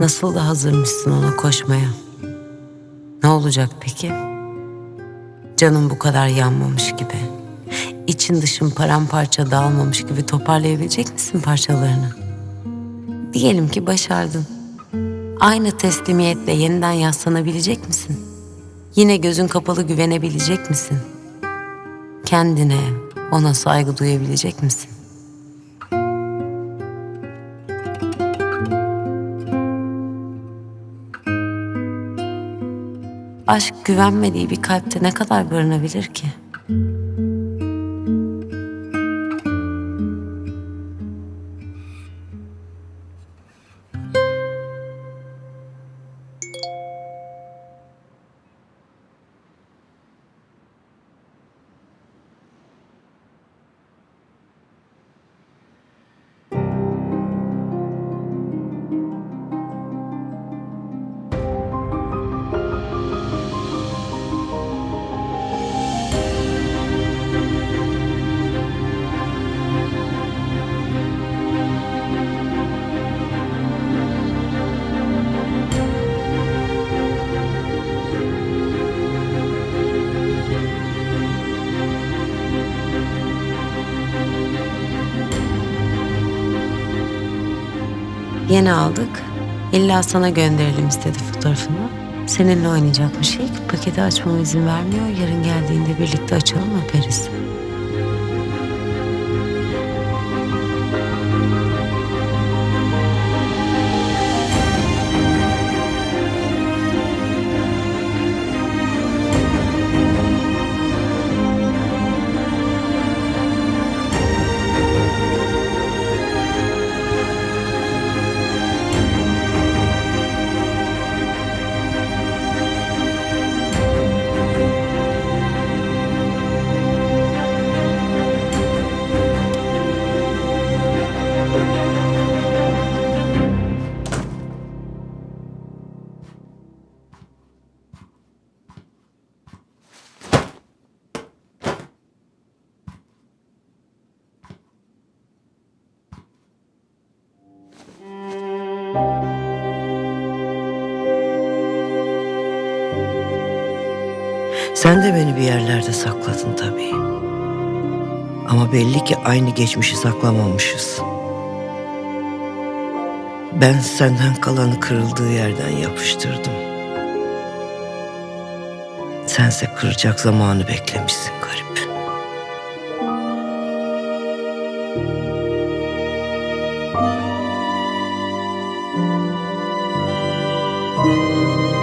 Nasıl da hazırmışsın ona koşmaya. Ne olacak peki? Canım bu kadar yanmamış gibi. İçin dışın paramparça dağılmamış gibi toparlayabilecek misin parçalarını? Diyelim ki başardın. Aynı teslimiyetle yeniden yaslanabilecek misin? Yine gözün kapalı güvenebilecek misin? Kendine, ona saygı duyabilecek misin? Aşk güvenmediği bir kalpte ne kadar barınabilir ki? Yeni aldık. İlla sana gönderelim istedi fotoğrafını. Seninle oynayacakmış ilk. Paketi açmama izin vermiyor. Yarın geldiğinde birlikte açalım öperiz. Sen de beni bir yerlerde sakladın tabii. Ama belli ki aynı geçmişi saklamamışız. Ben senden kalanı kırıldığı yerden yapıştırdım. Sense kıracak zamanı beklemişsin.